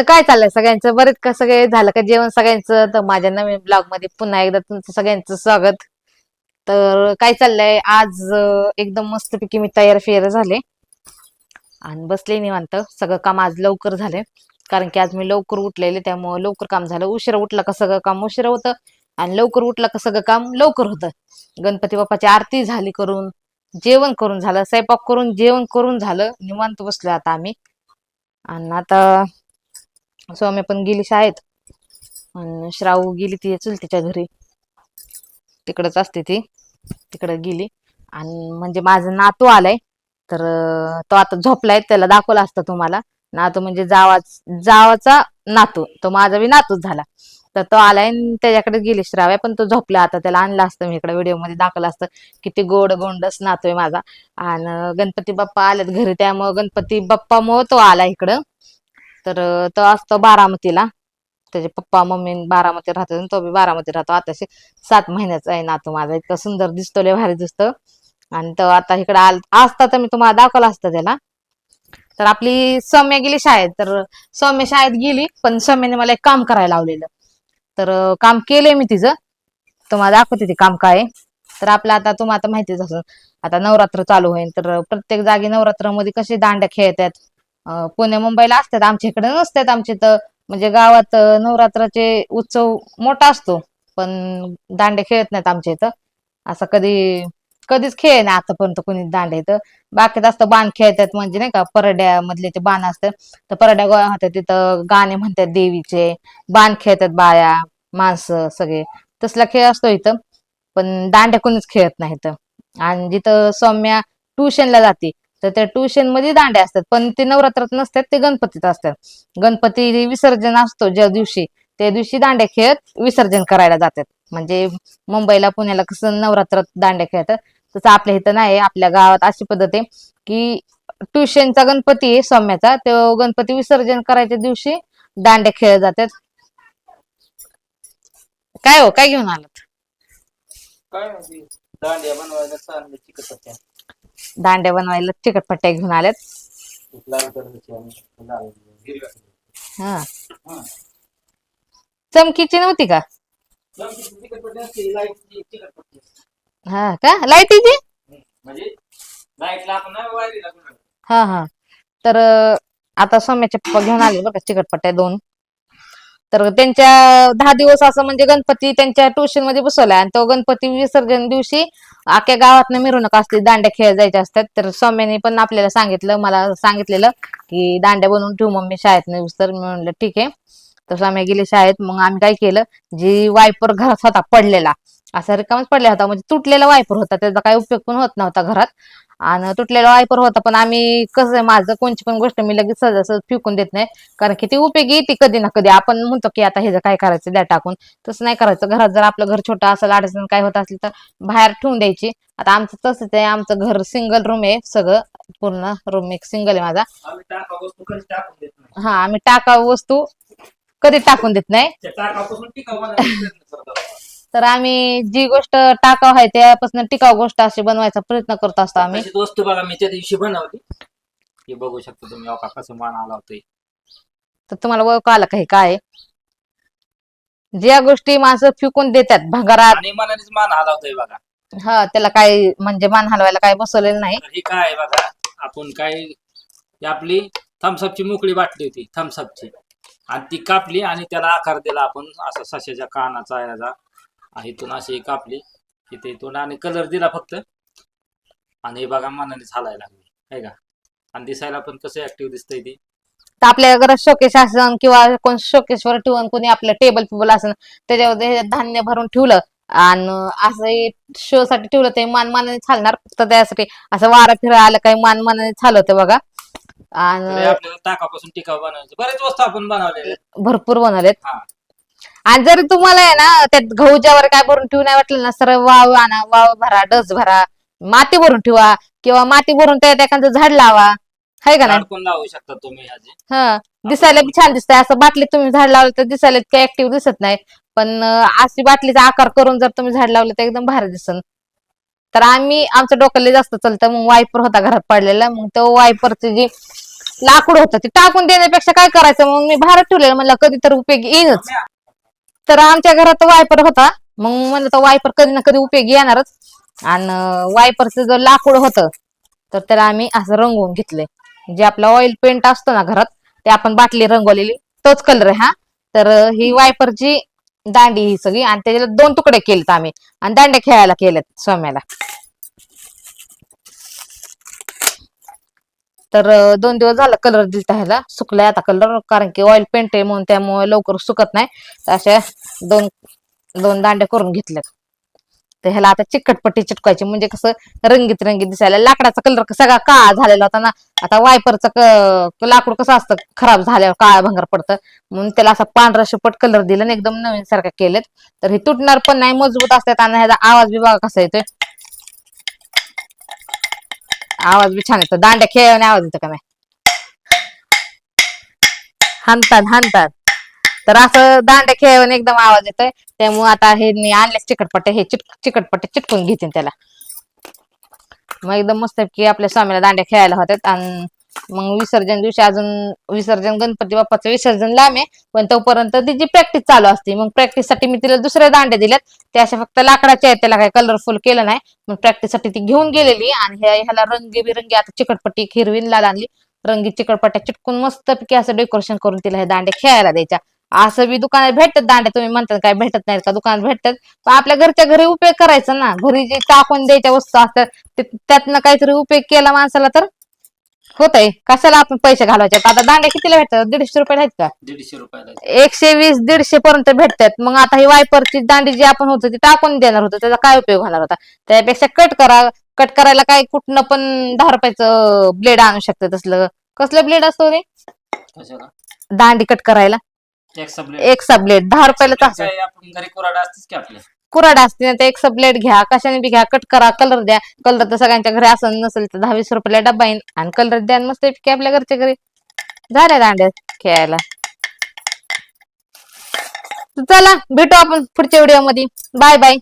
तर काय चाललंय? सगळ्यांचं बरेच का? सगळे झालं का जेवण सगळ्यांचं? तर माझ्या नवीन ब्लॉगमध्ये पुन्हा एकदा तुमचं सगळ्यांचं स्वागत. तर काय चाललंय? आज एकदम मस्तपैकी मी तयार फेर झाले. आणि बसले निवांत. सगळं काम आज लवकर झाले कारण की आज मी लवकर उठलेले त्यामुळे लवकर काम झालं. उशिरा उठलं का सगळं काम उशिरा होतं. आणि लवकर उठलं का सगळं काम लवकर होतं. गणपती बाप्पाची आरती झाली करून जेवण करून झालं स्वयंपाक करून जेवण करून झालं. निवांत बसलो आता आम्ही. आणि आता सौम्य पण गेली शाळेत. आणि श्रावू गेली ती चुलतीच्या घरी. तिकडच असते ती. तिकडे गेली. आणि म्हणजे माझा नातू आलाय. तर तो आता झोपलाय. त्याला दाखवला असता तुम्हाला. नातू म्हणजे जावा जावाचा नातू. तो माझा बी नातूच झाला. तर तो आलाय आणि त्याच्याकडे गेली श्राव्या. पण तो झोपला आता. त्याला आणला असतं. मी इकडे व्हिडिओमध्ये दाखवलं असतं. किती गोड गोंडस नातू आहे माझा. आणि गणपती बाप्पा आलेत घरी. त्यामुळं गणपती बाप्पामुळं तो आला इकडं. तर तो असतो बारामतीला. त्याचे पप्पा मम्मी बारामती राहतो आणि तो बी बारामती राहतो. आता सात महिन्याचा आहे नातू माझा. इतका सुंदर दिसतो लय भारी दिसतो. आणि तो आता इकडे आल असता तर मी तुम्हाला दाखवला असतं त्याला. तर आपली सौम्य गेली शाळेत. तर सौम्य शाळेत गेली पण सौम्याने मला एक काम करायला लावलेलं. तर काम केलंय मी तिचं. तुम्हाला दाखवते ते काम काय आहे. तर आपलं आता तुम्हाला माहितीच असेल. आता नवरात्र चालू होईल. तर प्रत्येक जागी नवरात्रामध्ये कसे दांड्या खेळतात पुणे मुंबईला असतात. आमच्या इकडे नसतात. आमच्या इथं म्हणजे गावात नवरात्राचे उत्सव मोठा असतो. पण दांडे खेळत नाहीत आमच्या इथं. असं कधी कधीच खेळ नाही आतापर्यंत कोणी दांडे इथं. बाकीत असतं बाण खेळतात म्हणजे नाही का परड्यामधले ते बाण असतात. तर परड्या गोळा होतात तिथं गाणे म्हणतात देवीचे. बाण खेळतात बाया माणसं सगळे. तसला खेळ असतो इथं. पण दांड्या कोणीच खेळत नाही इथं. आणि जिथं सौम्या ट्युशनला जाते तर त्या ट्युशनमध्ये दांड्या असतात. पण ते नवरात्रात नसतात ते गणपतीत असतात. गणपती विसर्जन असतो ज्या दिवशी त्या दिवशी दांड्या खेळत विसर्जन करायला जातात. म्हणजे मुंबईला पुण्याला कसं नवरात्रात दांड्या खेळतात तसं आपल्या इथं नाही. आपल्या गावात अशी पद्धत आहे की ट्युशनचा गणपती आहे सौम्याचा. तो गणपती विसर्जन करायच्या दिवशी दांड्या खेळ जातात. काय हो? काय घेऊन आलात? काय दांड्या बनवायला दांड्या बनवायला तिखट पट्ट्या घेऊन आल्यात. हा. चमकीची नव्हती का? हा का? लाईटीची हा हा. तर आता सोम्याचे पप्पा घेऊन आले बघा चिकटपट्ट्या दोन. तर त्यांच्या दहा दिवस असं म्हणजे गणपती त्यांच्या ट्युशनमध्ये बसवलाय. आणि तो गणपती विसर्जन दिवशी अख्या गावात मिरवणूक असते दांड्या खेळ जायचे असतात. तर सौम्याने पण आपल्याला सांगितलं मला सांगितलेलं की दांड्या बनवून ठेवू मम्मी शाळेत नाही तर. मी म्हणलं ठीक आहे. तर सौम्या गेली शाळेत. मग आम्ही काय केलं जी वायपर घरात होता पडलेला. असा रिकामच पडला होता. म्हणजे तुटलेला वायपर होता. त्याचा काही उपयोग पण होत नव्हता घरात. आणि तुटलेला वायपर होता पण आम्ही कसं आहे माझं कोणची पण गोष्ट मी लगेच सहज फेकून देत नाही. कारण की ती उपयोगी येते कधी ना कधी. आपण म्हणतो की आता हे काय करायचं द्या टाकून. तसं नाही करायचं. घरात जर आपलं घर छोटं असेल अडचण काय होत असली तर बाहेर ठेवून द्यायची. आता आमचं तसंच आहे. आमचं घर सिंगल रूम आहे सगळं. पूर्ण रूम एक सिंगल आहे माझा. हा आम्ही टाका वस्तू कधी टाकून देत नाही. तर आम्ही जी गोष्ट टाकाव आहे त्यापासून टिकाऊ गोष्ट अशी बनवायचा प्रयत्न करत असतो आम्ही. तशीच वस्तू बघा मी त्या दिवशी बनवली. हे बघू शकता तुम्ही अहो, कसं मान आला होतोय. तर तुम्हाला ओळख आलं काही काय? आहे? ज्या गोष्टी माणसं फेकून देतात भंगारात आणि मनानेच मान आला होतोय बघा. हा त्याला काही म्हणजे मान हलवायला काही बसवलेलं नाही. तर ही काय आहे बघा आपण काय ही आपली थम्सअपची मोकळी बाटली होती थम्सअपची. आणि ती कापली आणि त्याला आकार दिला आपण असं सशाच्या कानाचा याचा. इथून अशी कापली इथे इथून आणि कलर दिला फक्त. आणि हे बघा मनानेच हालायला लागली. आहे का? आणि दिसायला पण कसं ऍक्टिव्ह दिसतंय ती. तर आपल्या घरात शोकेश असन किंवा कोण शोकेशवर ठेवून कोणी आपलं टेबल पिबल असन त्याच्यावर धान्य भरून ठेवलं. आणि असं शो साठी ठेवलं ते मान मानाने चालणार फक्त त्यासाठी. असं वारा फिरा आलं काही मान मानाने चालवतं बघा. आणि ताकापासून टिकाव बनवायचे. बरेच वस्तू आपण आहेत. भरपूर बनवलेत. आणि जरी तुम्हाला आहे ना त्यात गहू ज्यावर काय भरून ठेवू नाही वाटलं ना सरळ वाव आणा वाव भरा डस भरा माती भरून ठेवा किंवा माती भरून त्यात एखादं झाड लावा. हाय का नाही? अडकून लावू शकता तुम्ही ह्याचे हा दिसायला बी छान दिसतंय. असं बाटलीत तुम्ही झाड लावलं तर दिसायला इतकं ऍक्टिव्ह दिसत नाही. पण अं, अशी बाटलीचा आकार करून जर तुम्ही झाड लावलं तर एकदम भारी दिसन. तर आम्ही आमच्या डोक्याला जास्त चालतं. मग वायपर होता घरात पडलेला. मग तो वायपरची जी लाकूड होतं ते टाकून देण्यापेक्षा काय करायचं? मग मी भारत ठेवलेलं म्हणलं कधी तर उपयोगी येईनच तर आमच्या घरात वायपर होता. मग म्हणलं तर वायपर कधी ना कधी उपयोगी येणारच. आणि वायपरचं जर लाकूड होतं तर त्याला आम्ही असं रंगवून घेतलंय. जे आपला ऑइल पेंट असतो ना घरात ते आपण बाटली रंगवलेली तोच कलर आहे हा. तर ही वायपरची दांडी ही सगळी आणि त्याच्याला दोन तुकडे केलेत आम्ही. आणि दांड्या खेळायला केल्यात सोम्याला. तर दोन दिवस झाला कलर दिलता ह्याला सुकलाय आता कलर कारण की ऑइल पेंट आहे म्हणून त्यामुळे लवकर सुकत नाही. तर अशा दोन दोन दांड्या करून घेतल्यात. तर ह्याला आता चिकटपट्टी चिटकायची म्हणजे कसं रंगीत रंगीत दिसायला. लाकडाचा कलर सगळा काळा झालेला होता ना. आता वायपरचं लाकूड कसं असतं खराब झाल्यावर काळा भंगार पडतं. म्हणून त्याला असा पांढरा शिपट कलर दिला आणि एकदम नवीन सारखा केलेत. तर हे तुटणार पण नाही मजबूत असतात. आणि ह्याचा आवाज बी बघा कसा येतोय. आवाज बी छान येतो. दांड्या खेळणे आवाज येतो का नाही? हाणतात हाणतात. तर असं दांड्या खेळून एकदम आवाज येतोय. त्यामुळे आता हे मी आणले चिकटपट्टे. हे चिट चिकटपट्टे चिटकून घेतील त्याला. मग एकदम मस्त की आपल्या स्वामीला दांड्या खेळायला होत्यात. आणि मग विसर्जन दिवशी अजून विसर्जन गणपती बाप्पाचं विसर्जन लांब आहे. पण तोपर्यंत तिची प्रॅक्टिस चालू असते मग प्रॅक्टिससाठी मी तिला दुसऱ्या दांड्या दिल्यात त्या अशा फक्त लाकडाच्या आहेत त्याला काही कलरफुल केलं नाही. मग प्रॅक्टिससाठी ती घेऊन गेलेली आणि ह्या ह्याला रंगीबिरंगी आता चिकटपट्टी हिरवी हिरवीन लाल आणली. रंगीत चिकटपट्ट्या चिटकून मस्तपैकी असं डेकोरेशन करून तिला हे दांड्या खेळायला द्यायच्या. असं बी दुकानात भेटतात दांड्या तुम्ही म्हणतात काय भेटत नाहीत का? दुकानात भेटतात. पण आपल्या घरच्या घरी उपयोग करायचा ना. घरी जे टाकून द्यायच्या वस्तू असतात त्यातनं काहीतरी उपयोग केला माणसाला तर होतंय. कशाला आपण पैसे घालवायचे? आता दांड्या कितीला भेटतात? दीडशे रुपये आहेत का? दीडशे रुपयाला एकशे वीस दीडशे पर्यंत भेटतात. मग आता ही वायपरची दांडी जी आपण होतो ती टाकून देणार होतो. त्याचा काय उपयोग होणार होता? त्यापेक्षा कट करा कट करायला काय कुठनं पण दहा रुपयाचं ब्लेड आणू शकतं तसलं. कसलं ब्लेड असतो ते कशाला? दांडी कट करायला. एक ब्लेड दहा रुपयाला असं आपण घरी कोराडा असतेच की आपल्या कुराड असते ना ते एक सबलेट घ्या कशाने बी घ्या कट करा कलर द्या. कलर तर सगळ्यांच्या घरी असं नसेल तर दहा वीस रुपयाला डब्बा येईन. आणि कलर द्या मस्त पैकी आपल्या घरच्या घरी. झाल्या दांड्या खेळायला. चला भेटू आपण पुढच्या व्हिडिओमध्ये. Bye bye